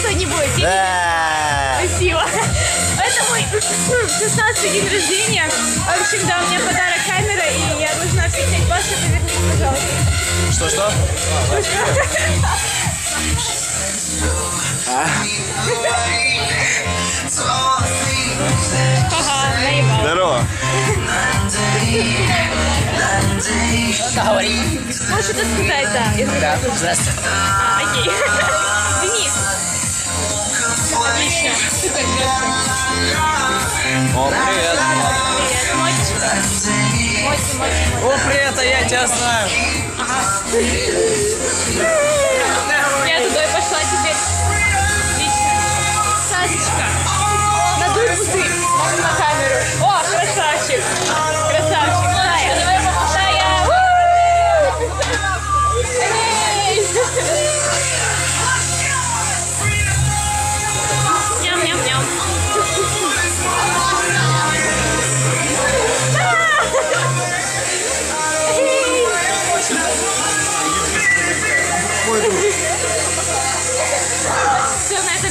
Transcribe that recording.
что-нибудь? Да. Спасибо. Это мой 16 день рождения. В общем, да, у меня подарок камера, и я должна отвечать. Паша, повернись, пожалуйста. Что-что? Наебал. Здорово. Можешь это сказать, да. Да, здравствуйте. А, окей. Отлично. О, привет. Привет. О, привет, а я тебя знаю. Я Seu neto é